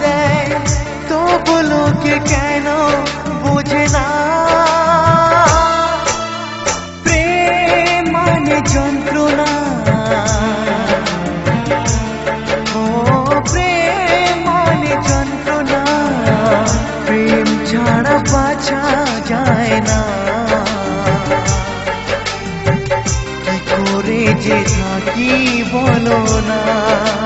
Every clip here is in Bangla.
দেয়, তবু লোকে কেন বোঝে না? প্রেম মানে যন্ত্রণা। ও, প্রেম মানে যন্ত্রণা। প্রেম ছাড়া বাঁচা যায় না। করে যে থাকি বলো না।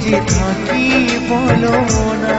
যে থাকি বলো না।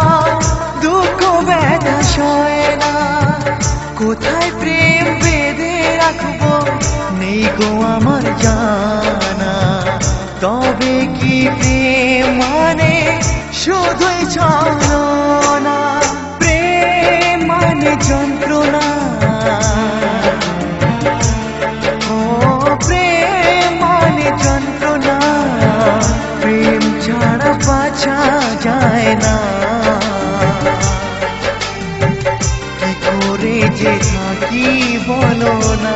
জানা। তবে কি প্রেম মানে শুধুই ছলনা? প্রেম মানে যন্ত্রণা। ও প্রেম মানে যন্ত্রণা। প্রেম ছাড়া বাঁচা যায় না। কি করে যে থাকি বলো না।